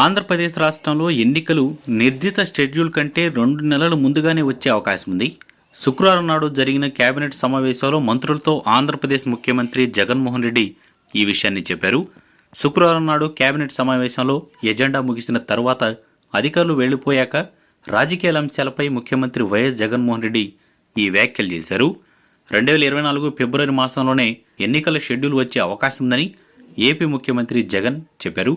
ఆంధ్రప్రదేశ్ రాష్ట్రంలో ఎన్నికలు నిర్దిత షెడ్యూల్ కంటే రెండు నెలలు ముందుగానే వచ్చే అవకాశం ఉంది. శుక్రవారం నాడు జరిగిన కేబినెట్ సమావేశంలో మంత్రులతో ఆంధ్రప్రదేశ్ ముఖ్యమంత్రి జగన్మోహన్ రెడ్డి ఈ విషయాన్ని చెప్పారు. శుక్రవారం నాడు కేబినెట్ సమావేశంలో ఎజెండా ముగిసిన తర్వాత అధికారులు వెళ్ళిపోయాక రాజకీయాల అంశాలపై ముఖ్యమంత్రి వైఎస్ జగన్మోహన్ రెడ్డి ఈ వ్యాఖ్యలు చేశారు. రెండు వేల ఇరవై నాలుగు ఫిబ్రవరి మాసంలోనే ఎన్నికల షెడ్యూల్ వచ్చే అవకాశం ఉందని ఏపీ ముఖ్యమంత్రి జగన్ చెప్పారు.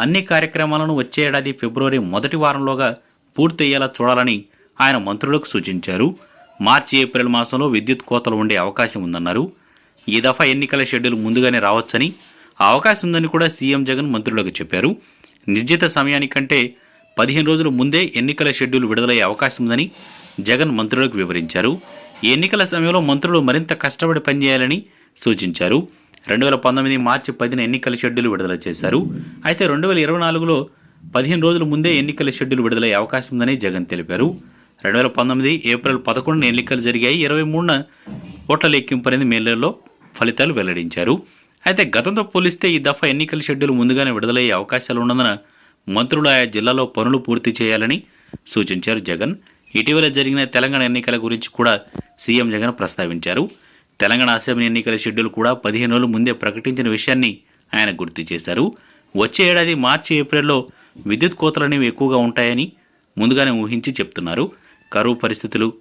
అన్ని కార్యక్రమాలను వచ్చే ఏడాది ఫిబ్రవరి మొదటి వారంలోగా పూర్తయ్యేలా చూడాలని ఆయన మంత్రులకు సూచించారు. మార్చి ఏప్రిల్ మాసంలో విద్యుత్ కోతలు ఉండే అవకాశం ఉందన్నారు. ఈ దఫా ఎన్నికల షెడ్యూల్ ముందుగానే రావచ్చని ఆ అవకాశం ఉందని కూడా సీఎం జగన్ మంత్రులకు చెప్పారు. నిర్జిత సమయానికంటే పదిహేను రోజుల ముందే ఎన్నికల షెడ్యూల్ విడుదలయ్యే అవకాశం ఉందని జగన్ మంత్రులకు వివరించారు. ఎన్నికల సమయంలో మంత్రులు మరింత కష్టపడి పనిచేయాలని సూచించారు. రెండు వేల పంతొమ్మిది మార్చి పదిన ఎన్నికల షెడ్యూల్ విడుదల చేశారు. అయితే రెండు వేల ఇరవై నాలుగులో పదిహేను రోజుల ముందే ఎన్నికల షెడ్యూల్ విడుదలయ్యే అవకాశం ఉందని జగన్ తెలిపారు. రెండు వేల పంతొమ్మిది ఏప్రిల్ పదకొండున ఎన్నికలు జరిగాయి. ఇరవై మూడున ఓట్ల లెక్కింపు అనేది మేలలో ఫలితాలు వెల్లడించారు. అయితే గతంతో పోలిస్తే ఈ దఫా ఎన్నికల షెడ్యూల్ ముందుగానే విడుదలయ్యే అవకాశాలు ఉన్నందున మంత్రులు ఆయా జిల్లాలో పనులు పూర్తి చేయాలని సూచించారు జగన్. ఇటీవల జరిగిన తెలంగాణ ఎన్నికల గురించి కూడా సీఎం జగన్ ప్రస్తావించారు. తెలంగాణ అసెంబ్లీ ఎన్నికల షెడ్యూల్ కూడా పదిహేను రోజుల ముందే ప్రకటించిన విషయాన్ని ఆయన గుర్తు చేశారు. వచ్చే ఏడాది మార్చి ఏప్రిల్లో విద్యుత్ కోతలు అనేవి ఎక్కువగా ఉంటాయని ముందుగానే ఊహించి చెప్తున్నారు. కరువు పరిస్థితులు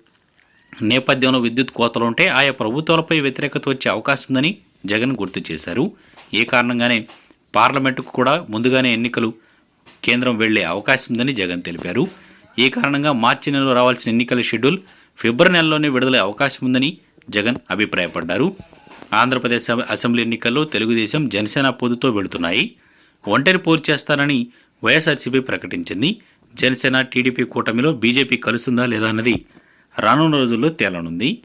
నేపథ్యంలో విద్యుత్ కోతలు ఉంటే ఆయా ప్రభుత్వాలపై వ్యతిరేకత వచ్చే అవకాశం ఉందని జగన్ గుర్తు చేశారు. ఏ కారణంగానే పార్లమెంటుకు కూడా ముందుగానే ఎన్నికలు కేంద్రం వెళ్ళే అవకాశం ఉందని జగన్ తెలిపారు. ఈ కారణంగా మార్చి నెలలో రావాల్సిన ఎన్నికల షెడ్యూల్ ఫిబ్రవరి నెలలోనే విడుదల అవకాశం ఉందని జగన్ అభిప్రాయపడ్డారు. ఆంధ్రప్రదేశ్ అసెంబ్లీ ఎన్నికల్లో తెలుగుదేశం జనసేన పొదుతో వెళుతున్నాయి. ఒంటరి పోరు చేస్తానని వైఎస్ఆర్సీపీ ప్రకటించింది. జనసేన టీడీపీ కూటమిలో బీజేపీ కలుస్తుందా లేదా అన్నది రానున్న రోజుల్లో తేలనుంది.